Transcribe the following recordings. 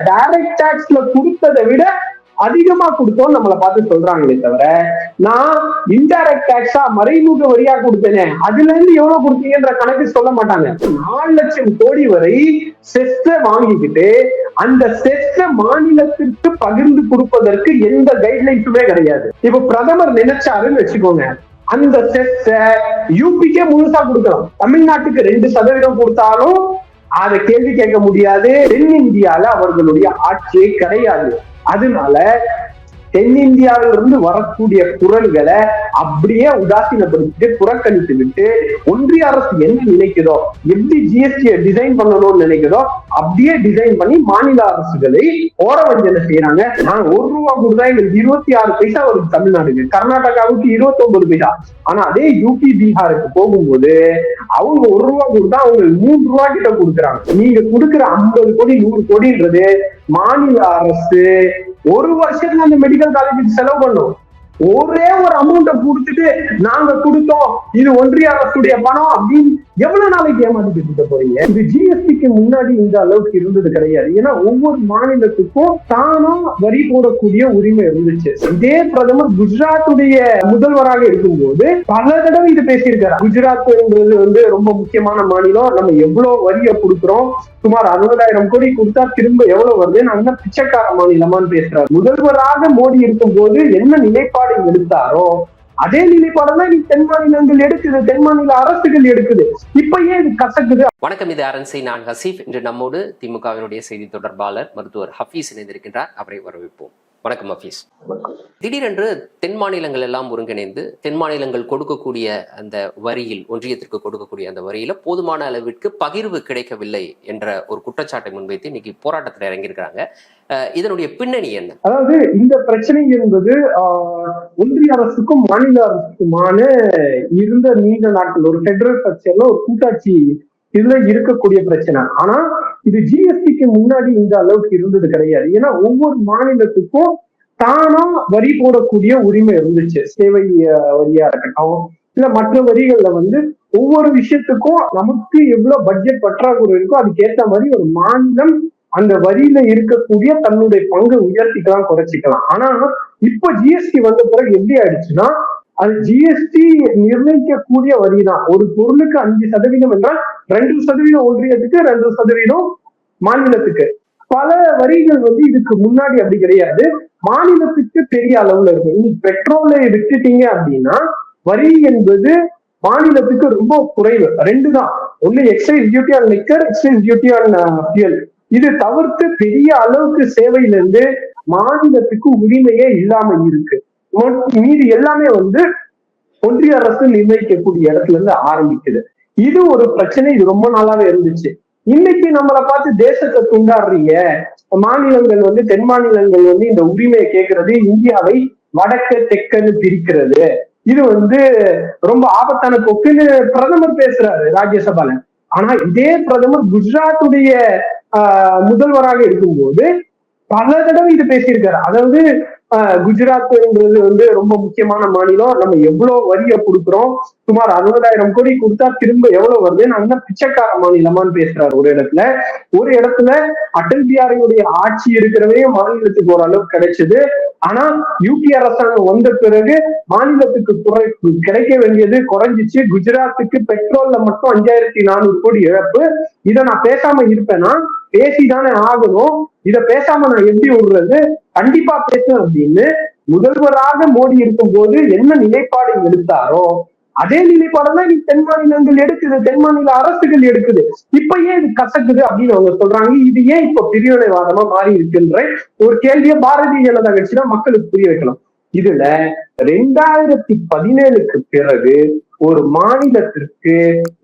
Direct டாக்ஸ்ல கொடுத்ததை விட அதிகமா கொடுத்தோம் நம்மளை பார்த்து சொல்றாங்களே தவிர நான் இன்டைரக்ட் டாக்ஸா மறைமுக வரியா கொடுத்தேனே அதுல இருந்து எவ்வளவு கொடுத்தீங்கன்ற கணக்கு சொல்ல மாட்டாங்க. நாலு லட்சம் கோடி வரை செஸ்ட வாங்கிக்கிட்டு அந்த செஸ்ட மாநிலத்திற்கு பகிர்ந்து கொடுப்பதற்கு எந்த கைட்லைன்ஸுமே கிடையாது. இப்ப பிரதமர் நினைச்சாருன்னு வச்சுக்கோங்க அந்த செஸ்ட யூபிக்கே முழுசா கொடுக்கலாம். தமிழ்நாட்டுக்கு ரெண்டு சதவீதம் கொடுத்தாலும் அதை கேள்வி கேட்க முடியாது. தென்னிந்தியால அவர்களுடைய ஆட்சியே கிடையாது. அதனால தென்னிந்தியாவிலிருந்து வரக்கூடிய குரல்களை அப்படியே உதாசீனப்படுத்திட்டு புறக்கணித்து விட்டு ஒன்றிய அரசு என்ன நினைக்குதோ எப்படி ஜிஎஸ்டியை டிசைன் பண்ணணும்னு நினைக்குதோ அப்படியே டிசைன் பண்ணி மாநில அரசுகளை ஓரவஞ்சனை செய்யறாங்க? ஆனா ஒரு ரூபா கொடுத்தா எங்களுக்கு இருபத்தி ஆறு பைசா வருது தமிழ்நாடுக்கு கர்நாடகாவுக்கு இருபத்தி ஒன்பது பைசா. ஆனா அதே யூபி பீகாருக்கு போகும்போது அவங்க ஒரு ரூபா கொடுத்தா அவங்க மூன்று ரூபா கிட்ட கொடுக்குறாங்க. நீங்க கொடுக்குற ஐம்பது கோடி நூறு கோடின்றது மாநில அரசு ஒரு வருஷத்துல அந்த மெடிக்கல் காலேஜுக்கு செலவு பண்ணும். ஒரே ஒரு அமௌண்ட்டை கொடுத்துட்டு நாங்க கொடுத்தோம். இது ஒன்றிய அரசுடைய பணம் அப்படின்னு எவ்வளவு நாளைக்கு ஏமாத்திட்டு இருக்க போறீங்க? இது ஜிஎஸ்டிக்கு முன்னாடி இந்த அளவுக்கு இருந்தது கிடையாது. ஏன்னா ஒவ்வொரு மாநிலத்துக்கும் தானா வரி போடக்கூடிய உரிமை இருந்துச்சு. இதே பிரதமர் குஜராத்துடைய முதல்வராக இருக்கும்போது பல தடவை இது பேசியிருக்காரு. குஜராத்ன்றது வந்து ரொம்ப முக்கியமான மாநிலம். நம்ம எவ்வளவு வரியை கொடுக்குறோம்? சுமார் அறுபதாயிரம் கோடி கொடுத்தா திரும்ப எவ்வளவு வருது? நாங்க பிச்சைக்கார மாநிலமான்னு பேசுறாரு. முதல்வராக மோடி இருக்கும் போது என்ன நிலைப்பாடு எடுத்தாரோ அதே நிலைப்பாடு தான் தென் மாநிலங்கள் எடுக்குது தென் மாநில அரசுகள் எடுக்குது. இப்ப ஏன் இது கசக்குது. வணக்கம் இது அரண்சை நான் ஹசீப். இன்று நம்மோடு திமுகவினுடைய செய்தி தொடர்பாளர் மருத்துவர் ஹஃபீஸ் இணைந்திருக்கின்றார். அவரை வரவேற்போம். வணக்கம் ஹஃபீஸ். திடீரென்று தென் மாநிலங்கள் எல்லாம் ஒருங்கிணைந்து தென் மாநிலங்கள் கொடுக்கக்கூடிய அந்த வரியில் ஒன்றியத்திற்கு கொடுக்கக்கூடிய அந்த வரியில போதுமான அளவிற்கு பகிர்வு கிடைக்கவில்லை என்ற ஒரு குற்றச்சாட்டை முன்வைத்து இன்னைக்கு போராட்டத்தில் இறங்கியிருக்கிறாங்க. இதனுடைய பின்னணி என்ன? அதாவது இந்த பிரச்சனை என்பது ஒன்றிய அரசுக்கும் மாநில அரசுக்குமான இருந்த நீண்ட நாட்கள் ஒரு பெடரல் ஸ்ட்ரக்சர்ல ஒரு கூட்டாட்சி இதுல இருக்கக்கூடிய பிரச்சனை. ஆனா இது ஜிஎஸ்டிக்கு முன்னாடி இந்த அளவுக்கு இருந்தது கிடையாது. ஏன்னா ஒவ்வொரு மாநிலத்துக்கும் தானா வரி போடக்கூடிய உரிமை இருந்துச்சு. சேவை வரியா இருக்கட்டும். இல்ல மற்ற வரிகள்ல வந்து ஒவ்வொரு விஷயத்துக்கும் நமக்கு எவ்வளவு பட்ஜெட் பற்றாக்குறை இருக்கோ அதுக்கேற்ற மாதிரி ஒரு மாநிலம் அந்த வரியில இருக்கக்கூடிய தன்னுடைய பங்கை உயர்த்திக்கலாம் குறைச்சிக்கலாம். ஆனா இப்ப ஜிஎஸ்டி வந்த பிறகு எப்படி ஆயிடுச்சுன்னா அது ஜிஎஸ்டி நிர்ணயிக்கக்கூடிய வரி தான் ஒரு பொருளுக்கு அஞ்சு சதவீதம் என்றால் ரெண்டு சதவீதம் ஒன்றியத்துக்கு ரெண்டு சதவீதம் மாநிலத்துக்கு. பல வரிகள் வந்து இதுக்கு முன்னாடி அப்படி கிடையாது. மாநிலத்துக்கு பெரிய அளவுல இருக்கும். இன்னைக்கு பெட்ரோலை விட்டுட்டீங்க அப்படின்னா வரி என்பது மாநிலத்துக்கு ரொம்ப குறைவு. ரெண்டு தான் ஒண்ணு excise duty on liquor excise duty on fuel இது தவிர்த்து பெரிய அளவுக்கு சேவையிலிருந்து மாநிலத்துக்கு உரிமையே இல்லாம இருக்கு. மீதி எல்லாமே வந்து ஒன்றிய அரசு நிர்ணயிக்கக்கூடிய இடத்துல இருந்து ஆரம்பிக்குது. இது ஒரு பிரச்சனை இது ரொம்ப நாளாவே இருந்துச்சு. இன்னைக்கு நம்மளை பார்த்து தேசத்தை துண்டாடுறீங்க. மாநிலங்கள் வந்து தென் மாநிலங்கள் வந்து இந்த உரிமையை கேட்கறது இந்தியாவை வடக்கு தெற்குன்னு பிரிக்கிறது. இது வந்து ரொம்ப ஆபத்தான போக்குன்னு பிரதமர் பேசுறாரு ராஜ்யசபால. ஆனா இதே பிரதமர் குஜராத்துடைய ஆஹ், முதல்வராக இருக்கும்போது பல தடவை இது பேசியிருக்காரு. அதாவது குஜராத்ன்றது வந்து ரொம்ப முக்கியமான மாநிலம். நம்ம எவ்வளவு வரியை கொடுக்குறோம்? சுமார் அறுபதாயிரம் கோடி கொடுத்தா திரும்ப எவ்வளவு வருது? நான் பிச்சைக்கார மாநிலமான்னு பேசுறாரு ஒரு இடத்துல. ஒரு இடத்துல அடல் பிஹாரியுடைய ஆட்சி இருக்கிறவே மாநிலத்துக்கு ஓரளவு கிடைச்சது. ஆனா யூபி அரசாங்கம் வந்த பிறகு மாநிலத்துக்கு குறை கிடைக்க வேண்டியது குறைஞ்சிச்சு. குஜராத்துக்கு பெட்ரோல்ல மட்டும் அஞ்சாயிரத்தி நானூறு கோடி இழப்பு. இதை நான் பேசாம இருப்பேன்னா பேசிதானே ஆகணும். இத பேசாம நான் எப்படி விடுறது? கண்டிப்பா பேசுவேன் அப்படின்னு முதல்வராக மோடி இருக்கும் போது என்ன நிலைப்பாடு எடுத்தாரோ அதே நிலைப்பாடுதான் இது இன்னைக்கு தென் மாநிலங்கள் எடுக்குது தென் மாநில அரசுகள் எடுக்குது. இப்ப ஏன் இது கசக்குது அப்படின்னு அவங்க சொல்றாங்க. இது ஏன் இப்ப பிரிவினைவாதமா மாறி இருக்குன்ற ஒரு கேள்வியை பாரதிய ஜனதா கட்சினா மக்களுக்கு புரிய வைக்கலாம் இதுல ரெண்டாயிரத்தி பதினேழுக்கு பிறகு ஒரு மாநிலத்திற்கு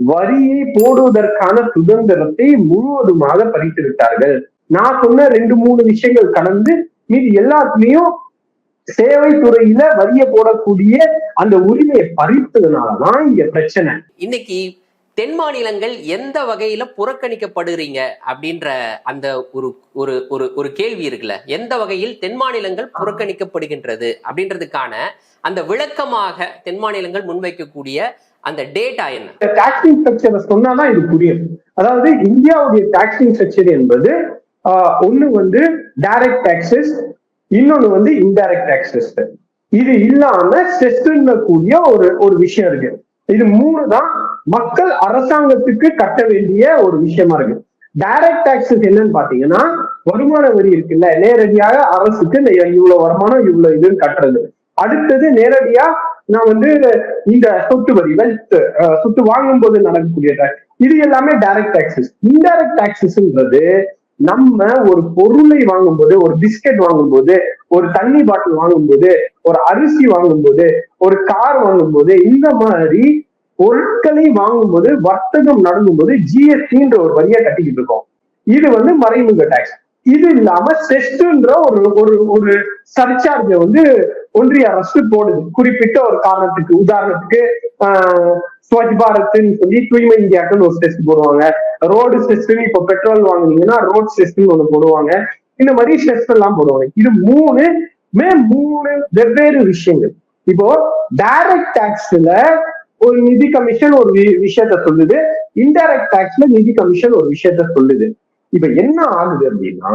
வரியை போடுவதற்கான சுதந்திரத்தை முழுவதுமாக பறித்து விட்டார்கள் நான் சொன்ன ரெண்டு மூணு விஷயங்கள் கடந்து மீதி எல்லாத்துலயும் சேவை துறையில வரியை போடக்கூடிய அந்த உரிமையை பறித்ததுனாலதான் இங்க பிரச்சனை. இன்னைக்கு தென் மாநிலங்கள் எந்த வகையில புறக்கணிக்கப்படுறீங்க அப்படின்ற அந்த ஒரு ஒரு ஒரு ஒரு கேள்வி இருக்குல்ல? எந்த வகையில் தென் மாநிலங்கள் புறக்கணிக்கப்படுகின்றது அப்படின்றதுக்கான அந்த விளக்கமாக தென் மாநிலங்கள் முன்வைக்கக்கூடிய அந்த டேட்டா என்ன? டாக்ஸிங் ஸ்ட்ரக்சரை சொன்னாதான் இது புரியும். அதாவது இந்தியாவுடைய டாக்ஸிங் ஸ்ட்ரக்சர் என்பது ஒண்ணு வந்து டைரக்ட் டாக்ஸஸ் இன்னொன்னு வந்து இன்டைரக்ட் டாக்ஸஸ் இது இல்லாம செஸ்ட்னு கூடிய ஒரு ஒரு விஷயம் இருக்கு. இது மூணு தான் மக்கள் அரசாங்கத்துக்கு கட்ட வேண்டிய ஒரு விஷயமா இருக்கு. டைரக்ட் டாக்ஸஸ் என்னன்னு பாத்தீங்கன்னா வருமான வரி இருக்குல்ல நேரடியாக அரசுக்கு இந்த இவ்வளவு வருமானம் இவ்வளவு இதுன்னு கட்டுறது. அடுத்தது நேரடியா நான் வந்து இந்த சொத்து வரி வெல்த் சொத்து வாங்கும் போது நடக்கக்கூடிய இது எல்லாமே டைரக்ட் டாக்ஸஸ் இன்டைரக்ட் டாக்ஸஸ்ன்றது நம்ம ஒரு பொருளை வாங்கும்போது ஒரு பிஸ்கட் வாங்கும்போது ஒரு தண்ணி பாட்டில் வாங்கும்போது ஒரு அரிசி வாங்கும்போது ஒரு கார் வாங்கும்போது இந்த மாதிரி பொருட்களை வாங்கும்போது வர்த்தகம் நடக்கும்போது ஜிஎஸ்டின்ற ஒரு வரியா கட்டிக்கிட்டு இருக்கோம். இது வந்து மறைமுக டாக்ஸ் இது இல்லாம செஸ்ட்ன்ற ஒரு ஒரு ஒரு சர்ச்சார்ஜ வந்து ஒன்றிய அரசு போடுது. குறிப்பிட்ட ஒரு காரணத்துக்கு. உதாரணத்துக்கு ஸ்வச் பாரத்னு சொல்லி தூய்மை இந்தியாக்குன்னு ஒரு டெஸ்ட் போடுவாங்க. ரோடு செஸ்ட்னு இப்போ பெட்ரோல் வாங்குனீங்கன்னா ரோட் செஸ்ட்னு ஒண்ணு போடுவாங்க. இந்த மாதிரி செஸ்ட் எல்லாம் போடுவாங்க. இது மூணு மே மூணு வெவ்வேறு விஷயங்கள். இப்போ டைரக்ட் டாக்ஸ்ல ஒரு நிதி கமிஷன் ஒரு வி- விஷயத்த சொல்லுது. இன்டைரக்ட் டாக்ஸ்ல நிதி கமிஷன் ஒரு விஷயத்த சொல்லுது. இப்ப என்ன ஆகுது அப்படின்னா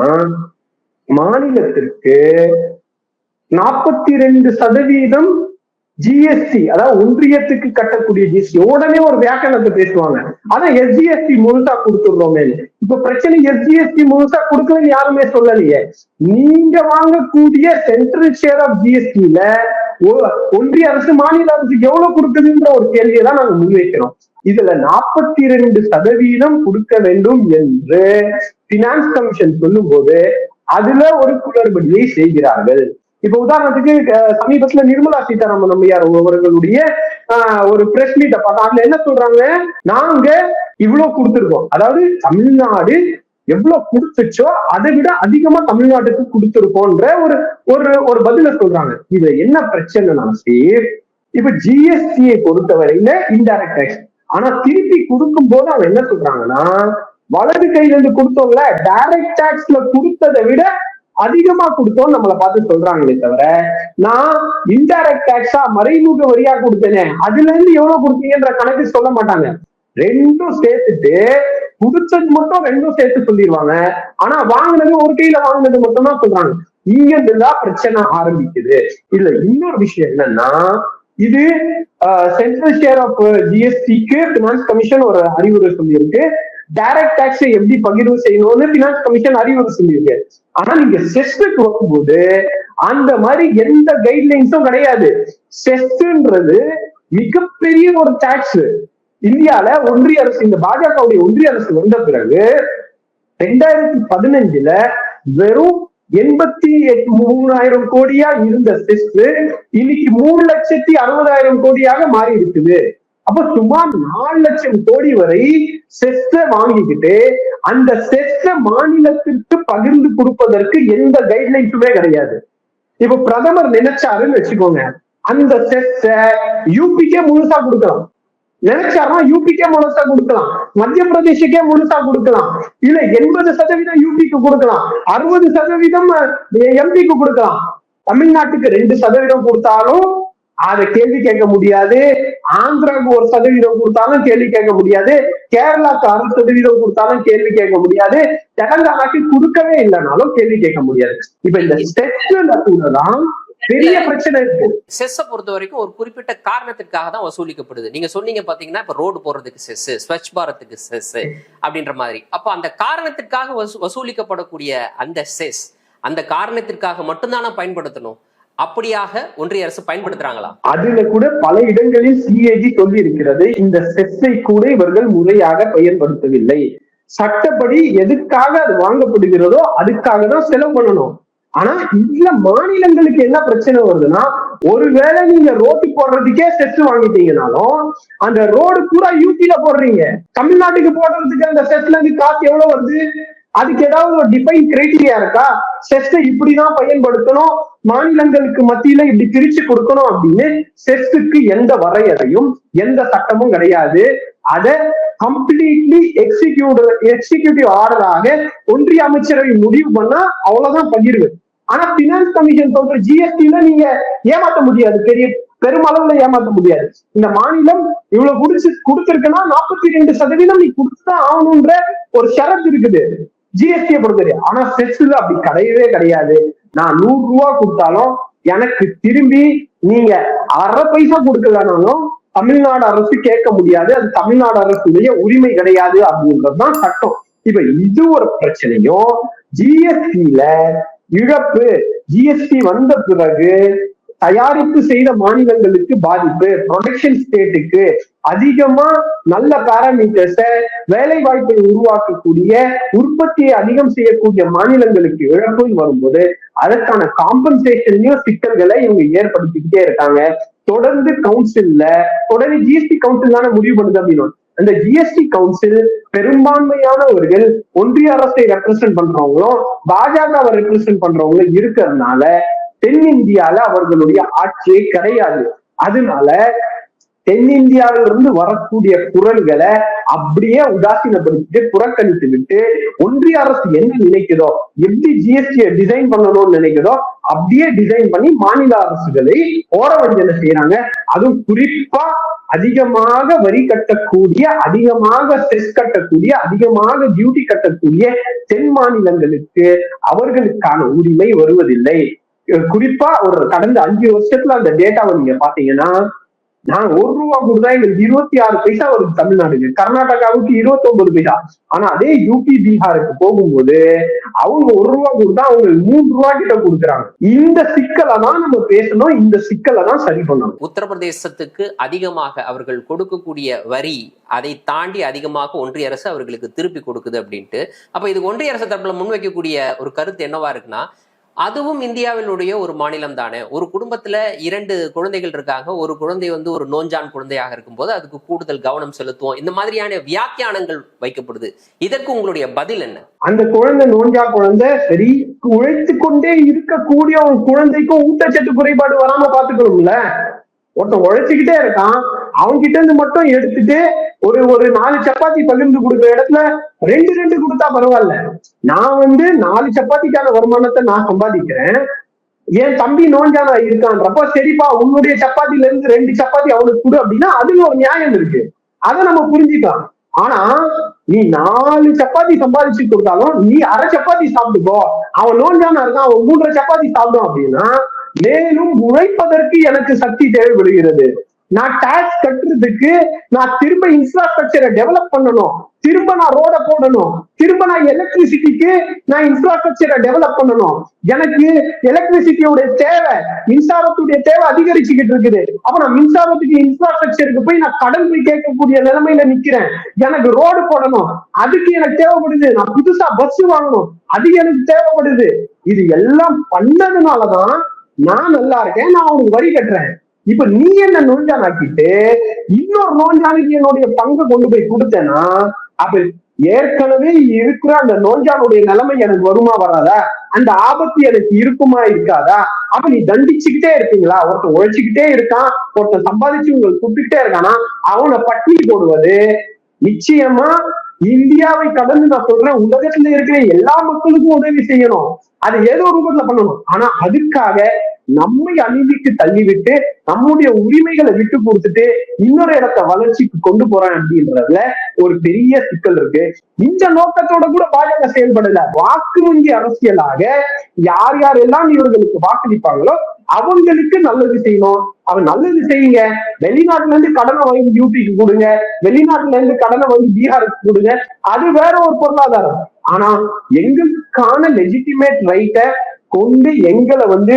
மாநிலத்திற்கு நாற்பத்தி ரெண்டு சதவீதம் ஜிஎஸ்டி அதாவது ஒன்றியத்துக்கு கட்டக்கூடிய ஜிஎஸ்டி உடனே ஒரு வியாக்கணத்தை பேசுவாங்க. ஆனா எஸ்ஜிஎஸ்டி முழுசா கொடுத்துடுறோமே. இப்ப பிரச்சனை எஸ்ஜிஎஸ்டி முழுசா கொடுக்கலன்னு யாருமே சொல்லலையே. நீங்க வாங்கக்கூடிய சென்ட்ரல் ஷேர் ஆஃப் ஜிஎஸ்டில ஒன்றிய அரசு மாநில அரசு எவ்வளவு கொடுக்குதுன்ற ஒரு கேள்வியை தான் நாங்க முன்வைக்கிறோம். இதுல நாற்பத்தி ரெண்டு சதவீதம் கொடுக்க வேண்டும் என்று பினான்ஸ் கமிஷன் சொல்லும்போது அதுல ஒரு குளறுபடியை செய்கிறார்கள். இப்ப உதாரணத்துக்கு சமீபத்துல நிர்மலா சீதாராமன் அம்மையார் அவர்களுடைய ஒரு பிரஸ் மீட்டை பார்த்தா அதுல என்ன சொல்றாங்க? நாங்க இவ்வளவு கொடுத்திருக்கோம். அதாவது தமிழ்நாடு எவ்வளவு கொடுத்துச்சோ அதை விட அதிகமா தமிழ்நாட்டுக்கு கொடுத்துருக்கோன்ற ஒரு ஒரு ஒரு பதில சொல்றாங்க. இதுல என்ன பிரச்சனைனா ஸ்டீவ் இப்ப ஜிஎஸ்டியை பொறுத்தவரையில இன்டைரக்ட் டேக்ஸ் ஆனா திருப்பி கொடுக்கும் போது அவங்க என்ன சொல்றாங்கன்னா வலது கையில இருந்து கொடுத்தோம்ல டைரக்ட் டாக்ஸ்ல கொடுத்ததை விட அதிகமா கொடுத்தோம் நம்மளை பார்த்து சொல்றாங்களே தவிர நான் இன்டைரக்ட் டாக்ஸா மறைமுக வரியா கொடுத்தேனே அதுல இருந்து எவ்வளவு கொடுத்தீங்கன்ற கணக்கு சொல்ல மாட்டாங்க. ரெண்டும் சேர்த்துட்டு கொடுத்தது மட்டும் ரெண்டும் சேர்த்து சொல்லிடுவாங்க ஆனா வாங்கினது ஒரு கையில வாங்கினது மட்டும் தான் சொல்றாங்க. இங்க இருந்துதான் பிரச்சனை ஆரம்பிக்குது. இல்ல இன்னொரு விஷயம் என்னன்னா இது சென்ட்ரல் ஷேர் ஆஃப் ஜிஎஸ்டிக்கு பினான்ஸ் கமிஷன் ஒரு அறிவுரை சொல்லியிருக்கு. டைரக்ட் டாக்ஸ் எப்படி பகிர்வு செய்யணும்னு பினான்ஸ் கமிஷன் அறிவுரை சொல்லியிருக்கு. ஆனா நீங்க செஸ்டுக்கு வரும்போது அந்த மாதிரி எந்த கைட்லைன்ஸும் கிடையாது. செஸ்ட்ன்றது மிகப்பெரிய ஒரு டாக்ஸ் இந்தியால ஒன்றிய அரசு இந்த பாஜகவுடைய ஒன்றிய அரசு வந்த பிறகு ரெண்டாயிரத்தி பதினஞ்சுல வெறும் எண்பத்தி எட்டு மூணாயிரம் கோடியா இருந்த செஸ்ட் இன்னைக்கு மூணு லட்சத்தி அறுபதாயிரம் கோடியாக மாறி இருக்குது அப்ப சுமார் நாலு லட்சம் கோடி வரை செஸ்ட வாங்கிக்கிட்டு அந்த செஸ்ட மாநிலத்திற்கு பகிர்ந்து கொடுப்பதற்கு எந்த கைட்லைன்ஸுமே கிடையாது. இப்ப பிரதமர் நினைச்சாருன்னு வச்சுக்கோங்க. அந்த செஸ்ட யூபிக்கே முழுசா கொடுக்கலாம். நினைச்சாருன்னா யூபிக்கே முழுசா கொடுக்கலாம். மத்திய பிரதேசுக்கே முழுசா கொடுக்கலாம். இல்ல எண்பது சதவீதம் யூபிக்கு கொடுக்கலாம். அறுபது சதவீதம் எம்பிக்கு கொடுக்கலாம். தமிழ்நாட்டுக்கு ரெண்டு சதவீதம் கொடுத்தாலும் அதை கேள்வி கேட்க முடியாது. ஆந்திராவுக்கு ஒரு சதவீதம் கொடுத்தாலும் கேள்வி கேட்க முடியாது. கேரளாக்கு அரை சதவீதம் கொடுத்தாலும் கேள்வி கேட்க முடியாது. தெலங்கானாக்கு கொடுக்கவே இல்லைனாலும் கேள்வி கேட்க முடியாது. இப்ப இந்த ஸ்டெப்ல தான் பெரிய பிரச்சனை இருக்கு. செஸ்ஸை பொறுத்த வரைக்கும் ஒரு குறிப்பிட்ட காரணத்திற்காக தான் வசூலிக்கப்படுது. நீங்க சொன்னீங்க பாத்தீங்கன்னா இப்ப ரோடு போடுறதுக்கு செஸ் ஸ்வச் பாரத்துக்கு செஸ் அப்படின்ற மாதிரி. அப்ப அந்த காரணத்திற்காக வசூ- வசூலிக்கப்படக்கூடிய அந்த செஸ் அந்த காரணத்திற்காக மட்டும்தானே பயன்படுத்தணும்? அப்படியாக ஒன்றிய அரசு பயன்படுத்துறாங்களா? அதுல கூட பல இடங்களில் சிஏஜி சொல்லி இருக்கிறது இந்த செஸ்ஸை கூட இவர்கள் முறையாக பயன்படுத்தவில்லை. சட்டப்படி எதுக்காக அது வாங்கப்படுகிறதோ அதுக்காக தான் செலவு பண்ணணும். ஆனா இதுல மாநிலங்களுக்கு என்ன பிரச்சனை வருதுன்னா ஒருவேளை நீங்க ரோட்டு போடுறதுக்கே செஸ் வாங்கிட்டீங்கனாலும் அந்த ரோடு பூரா யூபில போடுறீங்க. தமிழ்நாட்டுக்கு போடுறதுக்கு அந்த செஸ்ல இருந்து காசு எவ்வளவு வருது? அதுக்கு ஏதாவது ஒரு டிஃபைன் கிரைட்டீரியா இருக்கா? செஸ்ஸை இப்படிதான் பயன்படுத்தணும். மாநிலங்களுக்கு மத்தியில இப்படி பிரிச்சு கொடுக்கணும் அப்படின்னு செஸ்ஸுக்கு எந்த வரையறையும் எந்த சட்டமும் கிடையாது. அதை கம்ப்ளீட்லி எக்ஸிக்யூட் எக்ஸிக்யூட்டிவ் ஆர்டராக ஒன்றிய அமைச்சரவை முடிவு பண்ணா அவ்வளவுதான் பகிர்வு ஆனா பினான்ஸ் கமிஷன் சொல்ற ஜிஎஸ்டில நீங்க ஏமாத்த முடியாது. பெரிய பெருமளவுல ஏமாத்த முடியாது. இந்த மாநிலம் இவ்வளவு குடிச்சு கொடுத்திருக்குன்னா நாற்பத்தி ரெண்டு சதவீதம் நீ கொடுத்துதான் ஆகணும்ன்ற ஒரு ஷரத் இருக்குது. ஜிஎஸ்டியை பொறுத்தவரை. ஆனா செஸ்ல அப்படி கிடையவே கிடையாது. நான் நூறு ரூபா கொடுத்தாலும் எனக்கு திரும்பி நீங்க அரை பைசா கொடுக்கலனாலும் தமிழ்நாடு அரசு கேட்க முடியாது. அது தமிழ்நாடு அரசுடைய உரிமை கிடையாது அப்படின்றதுதான் சட்டம். இப்ப இது ஒரு பிரச்சனையும் ஜிஎஸ்டில இழப்பு. ஜிஎஸ்டி வந்த பிறகு தயாரிப்பு செய்த மாநிலங்களுக்கு பாதிப்பு. ப்ரொடக்ஷன் ஸ்டேட்டுக்கு அதிகமா நல்ல பாராமீட்டர்ஸ வேலை வாய்ப்பை உருவாக்கக்கூடிய உற்பத்தியை அதிகம் செய்யக்கூடிய மாநிலங்களுக்கு இழப்பும் வரும்போது அதற்கான காம்பன்சேஷன்லயும் சிக்கல்களை இவங்க ஏற்படுத்திக்கிட்டே இருக்காங்க. தொடர்ந்து கவுன்சில்ல தொடர்ந்து ஜிஎஸ்டி கவுன்சில் தானே முடிவு பண்ணுது அப்படின்னு. அந்த ஜிஎஸ்டி கவுன்சில் பெரும்பான்மையானவர்கள் ஒன்றிய அரசை ரெப்ரசென்ட் பண்றவங்களும் பாஜகவை ரெப்ரசென்ட் பண்றவங்களும் இருக்கிறதுனால தென்னிந்தியால அவர்களுடைய ஆட்சியே கிடையாது. அதனால தென்னிந்தியாவிலிருந்து வரக்கூடிய குரல்களை அப்படியே உதாசீனப்படுத்திட்டு புறக்கணித்து விட்டு ஒன்றிய அரசு என்ன நினைக்குதோ எப்படி ஜிஎஸ்டியை டிசைன் பண்ணணும்னு நினைக்குதோ அப்படியே டிசைன் பண்ணி மாநில அரசுகளை ஓரவஞ்சனை செய்யறாங்க. அதுவும் குறிப்பா அதிகமாக வரி கட்டக்கூடிய அதிகமாக செஸ் கட்டக்கூடிய அதிகமாக டியூட்டி கட்டக்கூடிய தென் மாநிலங்களுக்கு அவர்களுக்கான உரிமை வருவதில்லை. குறிப்பா ஒரு கடந்த அஞ்சு வருஷத்துல அந்த டேட்டாவை நீங்க பாத்தீங்கன்னா நான் ஒரு ரூபா கொடுத்தா எங்களுக்கு இருபத்தி ஆறு பைசா வருது தமிழ்நாடுக்கு. கர்நாடகாவுக்கு இருபத்தி ஒன்பது பைசா. ஆனா அதே யூபி பீகாருக்கு போகும்போது அவங்க ஒரு ரூபா கொடுத்தா அவங்க மூணு ரூபா கிட்ட கொடுக்குறாங்க. இந்த சிக்கலை தான் நம்ம பேசணும் இந்த சிக்கலை தான் சரி பண்ணணும். உத்தரப்பிரதேசத்துக்கு அதிகமாக அவர்கள் கொடுக்கக்கூடிய வரி அதை தாண்டி அதிகமாக ஒன்றிய அரசு அவர்களுக்கு திருப்பி கொடுக்குது அப்படின்ட்டு. அப்ப இது ஒன்றிய அரசு தரப்புல முன்வைக்கக்கூடிய ஒரு கருத்து என்னவா இருக்குன்னா அதுவும் இந்தியாவினுடைய ஒரு மாநிலம் தானே ஒரு குடும்பத்துல இரண்டு குழந்தைகள் இருக்காங்க. ஒரு குழந்தை வந்து ஒரு நோஞ்சான் குழந்தையாக இருக்கும்போது அதுக்கு கூடுதல் கவனம் செலுத்துவோம். இந்த மாதிரியான வியாக்கியானங்கள் வைக்கப்படுது. இதற்கு உங்களுடைய பதில் என்ன? அந்த குழந்தை நோஞ்சா குழந்தை சரி உழைத்து கொண்டே இருக்கக்கூடிய ஒரு குழந்தைக்கும் ஊட்டச்சத்து குறைபாடு வராம பாத்துக்கணும்ல ஒருத்தன் உழைச்சுக்கிட்டே இருக்கான். அவன்கிட்ட இருந்து மட்டும் எடுத்துட்டு ஒரு ஒரு நாலு சப்பாத்தி பகிர்ந்து கொடுக்குற இடத்துல ரெண்டு ரெண்டு கொடுத்தா பரவாயில்ல. நான் வந்து நாலு சப்பாத்திக்கான வருமானத்தை நான் சம்பாதிக்கிறேன். என் தம்பி நோஞ்சானா இருக்கான்றப்ப சரிப்பா உன்னுடைய சப்பாத்தில இருந்து ரெண்டு சப்பாத்தி அவனுக்கு கொடு அப்படின்னா அதுல ஒரு நியாயம் இருக்கு. அதை நம்ம புரிஞ்சுக்கலாம். ஆனா நீ நாலு சப்பாத்தி சம்பாதிச்சு கொடுத்தாலும் நீ அரை சப்பாத்தி சாப்பிட்டுக்கோ. அவன் நோஞ்சானா இருக்கான் அவன் மூன்றரை சப்பாத்தி சாப்பிடும் அப்படின்னா மேலும் உழைப்பதற்கு எனக்கு சக்தி தேவைப்படுகிறது. நான் டேக்ஸ் கட்டுறதுக்கு நான் திரும்ப இன்ஃப்ராஸ்ட்ரக்சரை டெவலப் பண்ணணும். திரும்ப நான் ரோட போடணும். திரும்ப நான் எலக்ட்ரிசிட்டிக்கு நான் இன்ஃப்ராஸ்ட்ரக்சரை டெவலப் பண்ணணும். எனக்கு எலக்ட்ரிசிட்டியோட தேவை மின்சாரத்துடைய தேவை அதிகரிச்சுக்கிட்டு இருக்குது. அப்ப நான் மின்சாரத்துக்கு இன்ஃப்ராஸ்ட்ரக்சருக்கு போய் நான் கடன் போய் கேட்கக்கூடிய நிலைமையில நிக்கிறேன். எனக்கு ரோடு போடணும். அதுக்கு எனக்கு தேவைப்படுது. நான் புதுசா பஸ் வாங்கணும். அது எனக்கு தேவைப்படுது. இது எல்லாம் பண்ணதுனாலதான் நான் நல்லா இருக்கேன். நான் அவனுக்கு வரி கட்டுறேன். இப்ப நீ என்ன நோஞ்சான் ஆக்கிட்டு இன்னொரு நோஞ்சானுக்கு என்னுடைய பங்கை கொண்டு போய் கொடுத்தேன்னா அப்ப ஏற்கனவே இருக்கிற அந்த நோஞ்சானுடைய நிலைமை எனக்கு வருமா வராதா? அந்த ஆபத்து எனக்கு இருக்குமா இருக்காதா? அப்ப நீ தண்டிச்சுக்கிட்டே இருக்கீங்களா ஒருத்தன் உழைச்சுக்கிட்டே இருக்கான் ஒருத்தன் சம்பாதிச்சு உங்களுக்கு கூப்பிட்டுட்டே இருக்கானா அவனை பட்டினி போடுவது நிச்சயமா இந்தியாவை கடந்து நான் சொல்றேன் உலகத்துல இருக்கிற எல்லா மக்களுக்கும் உதவி செய்யணும். அது ஏதோ ரூபத்துல பண்ணணும். ஆனா அதுக்காக நம்மை அநீதிக்கு தள்ளிவிட்டு நம்முடைய உரிமைகளை விட்டு கொடுத்துட்டு இன்னொரு இடத்த வளர்ச்சிக்கு கொண்டு போறேன் அப்படின்றதுல ஒரு பெரிய சிக்கல் இருக்கு. இந்த நோக்கத்தோட கூட பாஜக செயல்படல. வாக்கு வங்கி அரசியலாக யார் யாரெல்லாம் இவர்களுக்கு வாக்களிப்பாங்களோ அவங்களுக்கு நல்லது செய்யணும். அவன் நல்லது செய்யுங்க. வெளிநாட்டுல இருந்து கடனை வாங்கி யூபிக்கு கொடுங்க. வெளிநாட்டுல இருந்து கடனை வாங்கி பீகாருக்கு கொடுங்க. அது வேற ஒரு பொருளாதாரம். ஆனா எங்களுக்கான லெஜிட்டிமேட் ரைட்டை கொண்டு எங்களை வந்து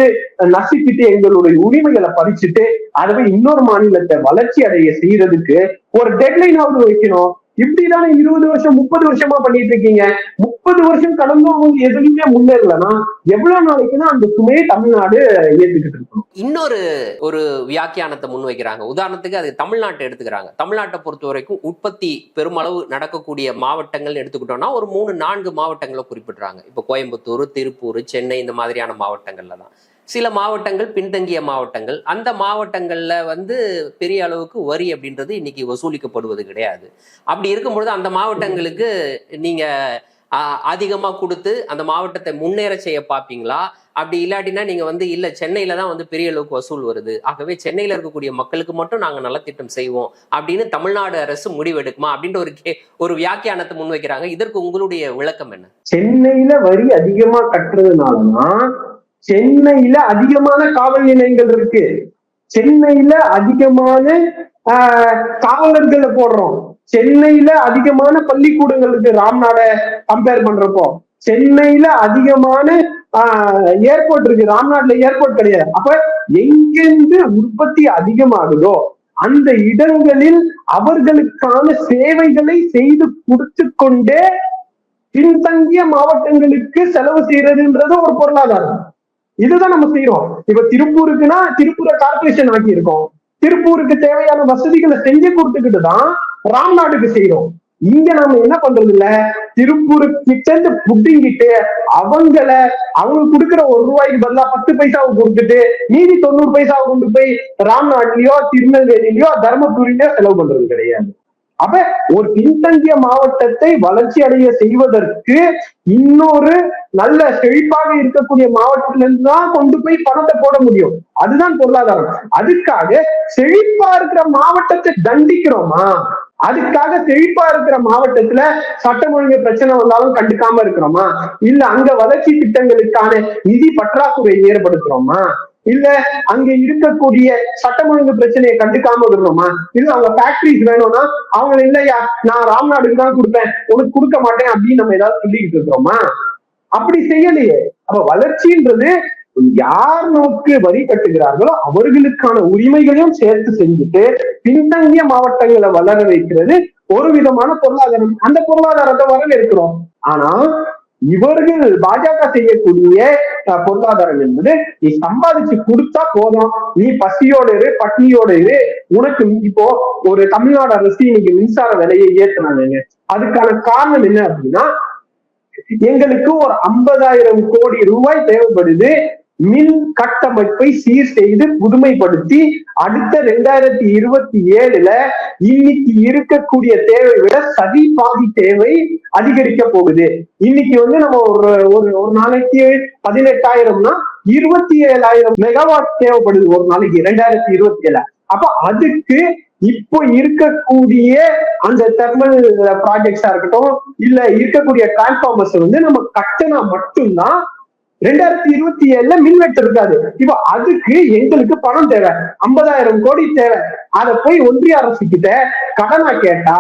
நசிப்பிட்டு எங்களுடைய உரிமைகளை பறிச்சுட்டு அதுவே இன்னொரு மாநிலத்தை வளர்ச்சி அடைய செய்யறதுக்கு ஒரு டெட்லைனாவது வைக்கணும். இப்படிதானே இருபது வருஷம் முப்பது வருஷமா பண்ணிட்டு இருக்கீங்க முப்பது வருஷம் கடந்தும் அவங்க எதுவுமே முன்னேறலன்னா எவ்வளவு நாளைக்குன்னா அந்த சுமையை தமிழ்நாடு ஏத்துக்கிட்டு இருக்கணும். இன்னொரு ஒரு வியாக்கியானத்தை முன்வைக்கிறாங்க. உதாரணத்துக்கு அது தமிழ்நாட்டை எடுத்துக்கிறாங்க. தமிழ்நாட்டை பொறுத்த வரைக்கும் உற்பத்தி பெருமளவு நடக்கக்கூடிய மாவட்டங்கள் எடுத்துக்கிட்டோம்னா ஒரு மூணு நான்கு மாவட்டங்களை குறிப்பிடுறாங்க. இப்போ கோயம்புத்தூர் திருப்பூர் சென்னை இந்த மாதிரியான மாவட்டங்கள்ல தான் சில மாவட்டங்கள் பின்தங்கிய மாவட்டங்கள். அந்த மாவட்டங்கள்ல வந்து பெரிய அளவுக்கு வரி அப்படின்றது இன்னைக்கு வசூலிக்கப்படுவது கிடையாது. அப்படி இருக்கும்பொழுது அந்த மாவட்டங்களுக்கு நீங்க அதிகமாக அதிகமா கொடுத்து அந்த மாவட்டத்தை முன்னேற செய்ய பார்ப்பீங்களா? அப்படி இல்லாட்டினா நீங்க வந்து இல்ல சென்னையில தான் வந்து பெரிய அளவுக்கு வசூல் வருது. ஆகவே சென்னையில இருக்கக்கூடிய மக்களுக்கு மட்டும் நாங்க நலத்திட்டம் செய்வோம் அப்படின்னு தமிழ்நாடு அரசு முடிவெடுக்குமா? அப்படின்ற ஒரு கே ஒரு வியாக்கியானத்தை முன்வைக்கிறாங்க. இதற்கு உங்களுடைய விளக்கம் என்ன? சென்னையில வரி அதிகமா கட்டுறதுனாலதான் சென்னையில அதிகமான காவல் நிலையங்கள் இருக்கு. சென்னையில அதிகமான ஆஹ், காவலர்களை போடுறோம். சென்னையில அதிகமான பள்ளிக்கூடங்கள் இருக்கு. ராம்நாட கம்பேர் பண்றப்போ. சென்னையில அதிகமான ஏர்போர்ட் இருக்கு. ராம்நாட்ல ஏர்போர்ட் கிடையாது. அப்ப எங்கெந்து உற்பத்தி அதிகமாகுதோ அந்த இடங்களில் அவர்களுக்கான சேவைகளை செய்து கொடுத்து கொண்டே பின்தங்கிய மாவட்டங்களுக்கு செலவு செய்யறதுன்றது ஒரு பொருளாதாரம். இதுதான் நம்ம செய்யறோம் இப்ப திருப்பூருக்குன்னா திருப்பூரை கார்பரேஷன் ஆக்கி இருக்கோம் திருப்பூருக்கு தேவையான வசதிகளை செஞ்சு கொடுத்துக்கிட்டு தான் ராம்நாடுக்கு செய்யறோம் இங்க நாம என்ன பண்றது இல்ல திருப்பூர் கிட்ட இருந்து புட்டிங்கிட்டு அவங்கள அவங்க கொடுக்குற ஒரு ரூபாய்க்கு பதிலா பத்து பைசாவை கொடுத்துட்டு மீதி தொண்ணூறு பைசாவை கொண்டு போய் ராம்நாட்லயோ திருநெல்வேலியிலயோ தர்மபுரியிலயோ செலவு பண்றது கிடையாது. அப்ப ஒரு பின்தங்கிய மாவட்டத்தை வளர்ச்சி அடைய செய்வதற்கு இன்னொரு நல்ல செழிப்பாக இருக்கக்கூடிய மாவட்டத்திலிருந்து தான் கொண்டு போய் பணத்தை போட முடியும். அதுதான் பொருளாதாரம். அதுக்காக செழிப்பா இருக்கிற மாவட்டத்தை தண்டிக்கிறோமா? அதுக்காக செழிப்பா இருக்கிற மாவட்டத்துல சட்டம் ஒழுங்கு பிரச்சனை வந்தாலும் கண்டுக்காம இருக்கிறோமா? இல்ல அங்க வளர்ச்சி திட்டங்களுக்கான நிதி பற்றாக்குறை ஏற்படுத்துறோமா? இல்ல அங்க இருக்கக்கூடிய சட்டம் ஒழுங்கு பிரச்சனையை கண்டுக்காம விடுறோமா இல்ல அவங்க ஃபேக்டரிஸ் வேணும்னா அவங்க இல்லையா நான் ராம்நாடுக்கு தான் கொடுப்பேன் உனக்கு கொடுக்க மாட்டேன் அப்படின்னு நம்ம ஏதாவது சொல்லிக்கிட்டு இருக்கிறோமா? அப்படி செய்யலையே. அப்ப வளர்ச்சின்றது யார் நோக்கு வரி கட்டுகிறார்களோ அவர்களுக்கான உரிமைகளையும் சேர்த்து செஞ்சுட்டு பின்தங்கிய மாவட்டங்களை வளர வைக்கிறது ஒரு விதமான பொருளாதாரம். அந்த பொருளாதாரத்தை வரவேற்கிறோம். ஆனா இவர்கள் பாஜக செய்யக்கூடிய பொருளாதாரம் என்பது நீ சம்பாதிச்சு கொடுத்தா போதும். நீ பசியோட இரு பட்னியோட இரு. உனக்கு இப்போ ஒரு தமிழ்நாடு அரசு இன்னைக்கு மின்சார விலையை ஏத்துனாங்க. அதுக்கான காரணம் என்ன அப்படின்னா எங்களுக்கு ஒரு ஐம்பதாயிரம் கோடி ரூபாய் தேவைப்படுது. மின் கட்டமைப்பை சீர் செய்து புதுமைப்படுத்தி அடுத்த ரெண்டாயிரத்தி இருபத்தி ஏழுல இன்னைக்கு இருக்கக்கூடிய தேவை விட சதி பாதி தேவை அதிகரிக்க போகுது. இன்னைக்கு வந்து நம்ம ஒரு ஒரு ஒரு நாளைக்கு பதினெட்டாயிரம்னா இருபத்தி ஏழாயிரம் மெகாவாட் தேவைப்படுது ஒரு நாளைக்கு ரெண்டாயிரத்தி இருபத்தி ஏழு. அப்ப அதுக்கு இப்போ இருக்கக்கூடிய அந்த தெர்மல் ப்ராஜெக்ட்ஸா இருக்கட்டும் இல்ல இருக்கக்கூடிய டிரான்ஸ்பார்மர்ஸ் வந்து நம்ம கட்டினா மட்டும்தான் ரெண்டாயிரத்தி இருபத்தி ஏழுல மின்வெட்டு இருக்காது. இப்போ அதுக்கு எங்களுக்கு பணம் தேவை. ஐம்பதாயிரம் கோடி தேவை. அதை போய் ஒன்றிய அரசு கிட்ட கடனா கேட்டா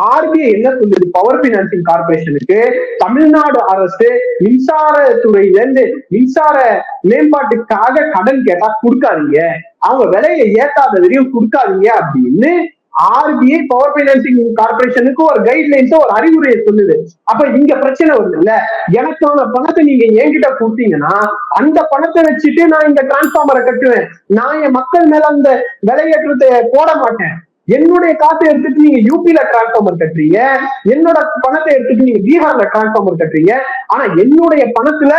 ஆர்பிஐ என்ன சொல்லுது? பவர் பினான்சிங் கார்பரேஷனுக்கு தமிழ்நாடு அரசு மின்சார துறையில இருந்து மின்சார மேம்பாட்டுக்காக கடன் கேட்டா கொடுக்காதீங்க. அவங்க விலையை ஏத்தாத வரையும் கொடுக்காதீங்க அப்படின்னு ஆர்பிஐ பவர் பைனான்சிங் கார்பரேஷனுக்கு ஒரு கைட்லைன்ஸ் ஒரு அறிவுரையை சொல்லுது. அப்ப இங்க பிரச்சனை வருது இல்ல எனக்கான பணத்தை நீங்க என்கிட்ட கொடுத்தீங்கன்னா அந்த பணத்தை வச்சுட்டு நான் இந்த டிரான்ஸ்பார்மரை கட்டுவேன். நான் என் மக்கள் மேல அந்த விலையேற்றத்தை போட மாட்டேன். என்னுடைய காசை எடுத்துட்டு நீங்க யூபில டிரான்ஸ்ஃபார்மர் கட்டுறீங்க. என்னோட பணத்தை எடுத்துட்டு நீங்க பீகார்ல டிரான்ஸ்ஃபார்மர் கட்டுறீங்க. ஆனா என்னுடைய பணத்துல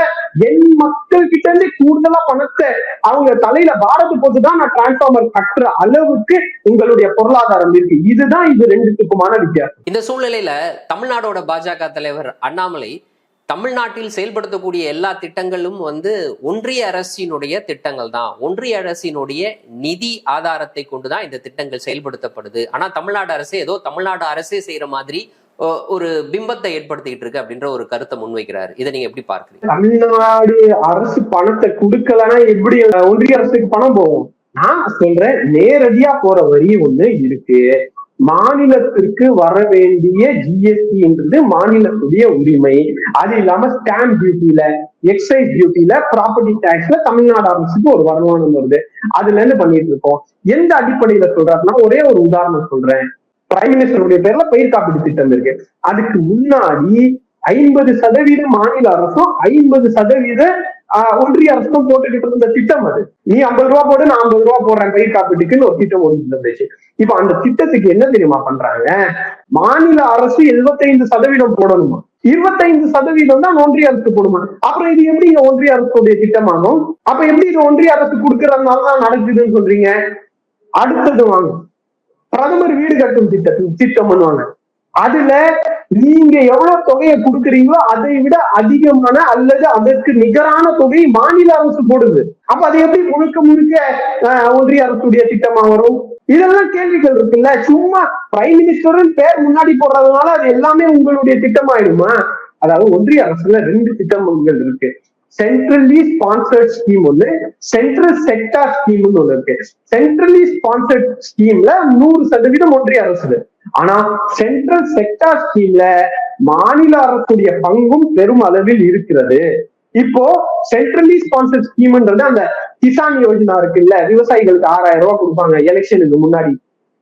என் மக்கள் கிட்ட இருந்து கூடுதலா பணத்தை அவங்க தலையில பாரத்து போட்டுதான் நான் டிரான்ஸ்ஃபார்மர் கட்டுற அளவுக்கு உங்களுடைய பொருளாதாரம் இருக்கு. இதுதான் இது ரெண்டுத்துக்குமான வித்தியாசம். இந்த சூழ்நிலையில தமிழ்நாடோட பாஜக தலைவர் அண்ணாமலை தமிழ்நாட்டில் செயல்படுத்தக்கூடிய எல்லா திட்டங்களும் வந்து ஒன்றிய அரசினுடைய திட்டங்கள் தான் ஒன்றிய அரசினுடைய நிதி ஆதாரத்தை கொண்டுதான் இந்த திட்டங்கள் செயல்படுத்தப்படுது. ஆனா தமிழ்நாடு அரசு ஏதோ தமிழ்நாடு அரசே செய்யற மாதிரி ஒரு பிம்பத்தை ஏற்படுத்திக்கிட்டு இருக்கு அப்படின்ற ஒரு கருத்தை முன்வைக்கிறாரு. இதை நீங்க எப்படி பாக்குறீங்க தமிழ்நாடு அரசு பணத்தை கொடுக்கலன்னா எப்படி ஒன்றிய அரசுக்கு பணம் போகும்? நான் சொல்றேன் நேரடியா போற வரி ஒண்ணு இருக்கு. மாநிலத்திற்கு வர வேண்டிய ஜிஎஸ்டின்றது மாநிலத்துடைய உரிமை. அது இல்லாம ஸ்டாம்ப் டியூட்டில எக்ஸைஸ் டியூட்டில ப்ராப்பர்ட்டி டேக்ஸ்ல தமிழ்நாடு அரசுக்கு ஒரு வருமானம் வருது. அதுல இருந்து பண்ணிட்டு இருக்கோம். எந்த அடிப்படையில சொல்றாருன்னா ஒரே ஒரு உதாரணம் சொல்றேன். பிரைம் மினிஸ்டருடைய பேர்ல பயிர் காப்பீடு திட்டம் இருக்கு. அதுக்கு முன்னாடி ஐம்பது சதவீத மாநில அரசும் ஐம்பது சதவீத ஒன்றிய அரசும் போட்டுக்கிட்டு இருந்த திட்டம் அது. நீ ஐம்பது ரூபா போடு நான் ஐம்பது ரூபா போடுறேன். பயிர் காப்பீட்டுக்குன்னு ஒரு திட்டம் ஓடிட்டு இருந்துச்சு. இப்ப அந்த திட்டத்துக்கு என்ன தெரியுமா பண்றாங்க? மாநில அரசு 75% சதவீதம் போடணுமா? இருபத்தைந்து சதவீதம் தான் ஒன்றிய அரசு போடுமா? அப்புறம் இது எப்படி இந்த ஒன்றிய அரசுடைய திட்டமாகும்? அப்ப எப்படி இது ஒன்றிய அரசு கொடுக்கறதுனால தான் நடக்குதுன்னு சொல்றீங்க? அடுத்தது வாங்க. பிரதமர் வீடு கட்டும் திட்டம் திட்டம் பண்ணுவாங்க அதுல நீங்க எவ்வளவு தொகையை கொடுக்குறீங்களோ அதை விட அதிகமான அல்லது அதற்கு நிகரான தொகை மாநில அரசு போடுது. அப்ப அது எப்படி முழுக்க முழுக்க ஒன்றிய அரசுடைய திட்டமா வரும்? இதெல்லாம் கேள்விகள் இருக்குல்ல. சும்மா பிரைம் மினிஸ்டர்னு பேர் முன்னாடி போடுறதுனால அது எல்லாமே உங்களுடைய திட்டமாயிடுமா? அதாவது ஒன்றிய அரசுல ரெண்டு திட்டங்கள் இருக்கு. சென்ட்ரலி ஸ்பான்சர்ட் ஸ்கீம் ஒண்ணு சென்ட்ரல் செக்டார் ஸ்கீம் ஒண்ணு இருக்கு. சென்ட்ரலி ஸ்பான்சர்ட் ஸ்கீம்ல நூறு சதவீதம் ஒன்றிய அரசு ஆனா சென்ட்ரல் செக்டார் ஸ்கீம்ல மாநில அரசுடைய பங்கும் பெரும் அளவில் இருக்கிறது. இப்போ சென்ட்ரலி ஸ்பான்சர் ஸ்கீம்ன்றது அந்த கிசான் யோஜனா இருக்குல்ல விவசாயிகளுக்கு ஆறாயிரம் ரூபாய் கொடுப்பாங்க எலெக்ஷனுக்கு முன்னாடி.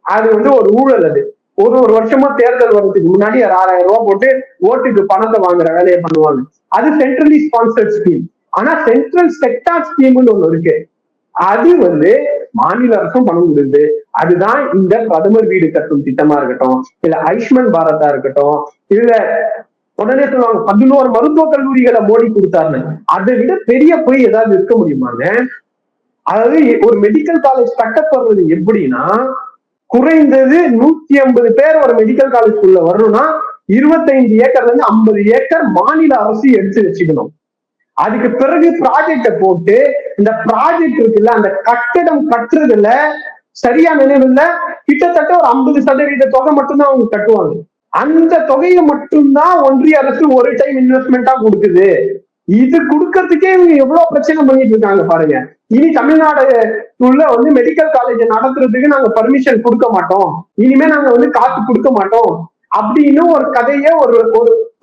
அது வந்து ஒரு ஊழல் அது. ஒரு ஒரு வருஷமா தேர்தல் வர்றதுக்கு முன்னாடி ஒரு ஆறாயிரம் ரூபாய் போட்டு ஓட்டுக்கு பணத்தை வாங்குற வேலையை பண்ணுவாங்க. அது சென்ட்ரலி ஸ்பான்சர்ட் ஸ்கீம் ஆனா சென்ட்ரல் செக்டார் ஸ்கீம்னு ஒண்ணு இருக்கு. அது வந்து மாநில அரசும் பணம் கொடுக்குது. அதுதான் இந்த பிரதமர் வீடு கட்டும் திட்டமா இருக்கட்டும் இல்ல ஆயுஷ்மான் பாரதா இருக்கட்டும் இல்ல உடனே சொல்லுவாங்க பதினோரு மருத்துவக் கல்லூரிகளை மோடி கொடுத்தாருன்னு. அதை விட பெரிய போய் ஏதாவது இருக்க முடியுமாங்க? அதாவது ஒரு மெடிக்கல் காலேஜ் கட்டப்படுறது எப்படின்னா குறைந்தது நூத்தி ஐம்பது பேர் ஒரு மெடிக்கல் காலேஜ்குள்ள வரணும்னா இருபத்தைந்து ஏக்கர்ல இருந்து ஐம்பது ஏக்கர் மாநில அரசு எடுத்து வச்சுக்கணும். அதுக்கு பிறகு ப்ராஜெக்ட போட்டு இந்த ப்ராஜெக்ட் இருக்குல்ல அந்த கட்டடம் கட்டுறதுல சரியா நினைவில்ல. கிட்டத்தட்ட ஒரு ஐம்பது சதவீத தொகை மட்டும்தான் அவங்க கட்டுவாங்க. அந்த தொகையை மட்டும்தான் ஒன்றிய அரசு ஒரு டைம் இன்வெஸ்ட்மெண்டா கொடுக்குது. இது கொடுக்கறதுக்கே இவங்க எவ்வளவு பிரச்சனை பண்ணிட்டு இருக்காங்க பாருங்க. இனி தமிழ்நாடு உள்ள வந்து மெடிக்கல் காலேஜ் நடத்துறதுக்கு நாங்க பர்மிஷன் கொடுக்க மாட்டோம். இனிமே நாங்க வந்து காசு கொடுக்க மாட்டோம். அப்படின்னு ஒரு கதையை ஒரு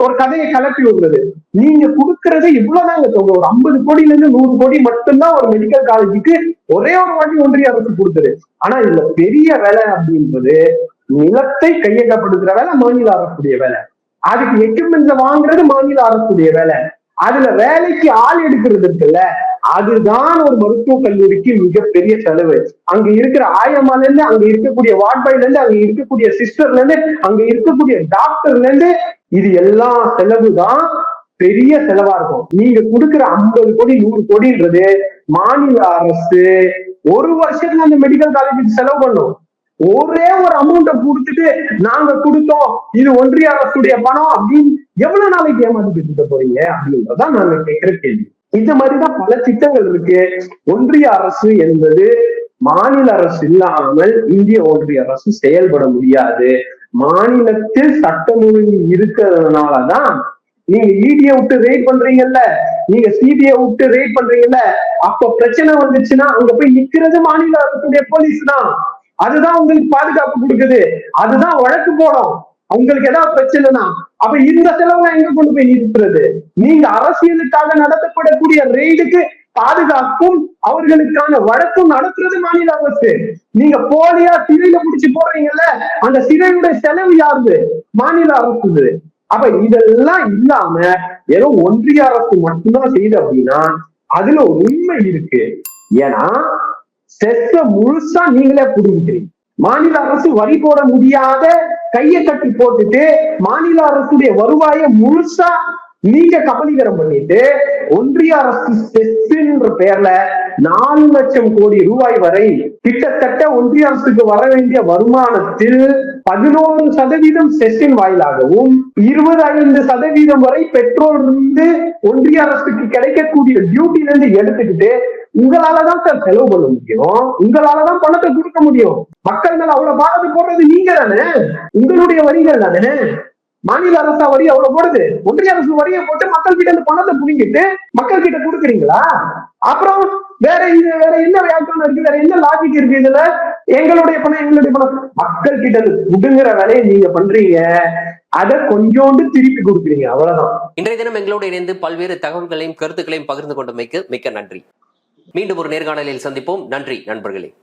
ஒரு கதையை கிளப்பி விடுறது. நீங்க கொடுக்கறது இவ்வளவுதாங்க தொகை. ஒரு ஐம்பது கோடியில இருந்து நூறு கோடி மட்டும்தான் ஒரு மெடிக்கல் காலேஜுக்கு ஒரே ஒரு வாட்டி ஒன்றிய அரசு கொடுத்தது. ஆனா இதுல பெரிய வேலை அப்படின்றது நிலத்தை கையகப்படுத்துற வேலை மாநில அரசுடைய வேலை. அதுக்கு எக்யூப்மெண்ட்ஸ் வாங்குறது மாநில அரசுடைய வேலை. அதுல வேலைக்கு ஆள் எடுக்கிறது இருக்குல்ல அதுதான் ஒரு மருத்துவக் கல்லூரிக்கு மிகப்பெரிய செலவு. அங்க இருக்கிற ஆயமால இருந்து அங்க இருக்கக்கூடிய வார்ட்பாய்ல இருந்து அங்க இருக்கக்கூடிய சிஸ்டர்ல இருந்து அங்க இருக்கக்கூடிய டாக்டர்ல இருந்து இது எல்லா செலவு தான் பெரிய செலவா இருக்கும். நீங்க கொடுக்குற ஐம்பது கோடி நூறு கோடின்றது மாநில அரசு ஒரு வருஷத்துல அந்த மெடிக்கல் காலேஜுக்கு செலவு பண்ணும். ஒரே ஒரு அமௌண்ட்டை கொடுத்துட்டு நாங்க கொடுத்தோம். இது ஒன்றிய அரசுடைய பணம் அப்படின்னு எவ்வளவு நாளைக்கு ஏமாத்திட்டு இருக்க போறீங்க அப்படின்றதான் நாங்க கேட்கிற கேள்வி. இந்த மாதிரிதான் பல திட்டங்கள் இருக்கு. ஒன்றிய அரசு என்பது மாநில அரசு இல்லாமல் இந்திய ஒன்றிய அரசு செயல்பட முடியாது. மாநிலத்தில் சட்டம் ஒழுங்கு இருக்கிறதுனாலதான் நீங்க இடிய விட்டு ரெய்ட் பண்றீங்கல்ல நீங்க சிபிஐ விட்டு ரெய்ட் பண்றீங்கல்ல அப்ப பிரச்சனை வந்துச்சுன்னா அங்க போய் நிக்கிறது மாநில அரசுடைய போலீஸ் தான். அதுதான் உங்களுக்கு பாதுகாப்பு கொடுக்குது. அதுதான் வழக்கு போடும். உங்களுக்கு ஏதாவது பிரச்சனைனா அப்ப இந்த செலவு எங்க கொண்டு போய் நிறுத்துறது? நீங்க அரசியலுக்காக நடத்தப்படக்கூடிய ரெய்டுக்கு பாதுகாப்பும் அவர்களுக்கான வழக்கும் நடத்துறது மாநில அரசு. நீங்க போலியா சிறையில புடிச்சு போடுறீங்கல்ல அந்த சிறையுடைய செலவு யாருது? மாநில அரசு அப்ப இதெல்லாம் இல்லாம ஏதோ ஒன்றிய அரசு மட்டும்தான் செய்யுது அப்படின்னா அதுல ஒரு உண்மை இருக்கு. ஏன்னா செத்த முழுசா நீங்களே புரிஞ்சுக்கிறீங்க. மாநில அரசு வரி போட முடியாத கையை கட்டி போட்டுட்டு மாநில அரசுடைய வருவாயை முழுசா நீங்க கபலீகரம் பண்ணிட்டு ஒன்றிய அரசு செஸ்ன்ற பேர்ல நாலு லட்சம் கோடி ரூபாய் வரை கிட்டத்தட்ட ஒன்றிய அரசுக்கு வர வேண்டிய வருமானத்தில் பதினோரு சதவீதம் செஸ்ஸின் வாயிலாகவும் இருபது ஐந்து சதவீதம் வரை பெட்ரோல் இருந்து ஒன்றிய அரசுக்கு கிடைக்கக்கூடிய டியூட்டில இருந்து எடுத்துக்கிட்டு உங்களாலதான் சார் செலவு பண்ண முடியும். உங்களாலதான் பணத்தை கொடுக்க முடியும். மக்கள் மேல அவ்வளவு பாரதி போடுறது நீங்க தானே உங்களுடைய வரிகள் தானே? மாநில அரசா வரி அவ்வளவு போடுது. ஒன்றிய அரசு வரியை போட்டு மக்கள் கிட்ட இருந்து பணத்தை புடிங்கிட்டு மக்கள் கிட்ட கொடுக்குறீங்களா? அப்புறம் வேற இது வேற என்ன வியாக்கியம் இருக்கு? வேற என்ன லாஜிக் இருக்கு இதுல? எங்களுடைய பணம் எங்களுடைய பணம். மக்கள் கிட்ட இருந்து புடுங்குற வேலையை நீங்க பண்றீங்க. அதை கொஞ்சோண்டு திருப்பி கொடுக்குறீங்க. அவ்வளவுதான். இன்றைய தினம் எங்களோடு இணைந்து பல்வேறு தகவல்களையும் கருத்துக்களையும் பகிர்ந்து கொண்டமைக்கு மிக்க நன்றி. மீண்டும் ஒரு நேர்காணலில் சந்திப்போம். நன்றி நண்பர்களே.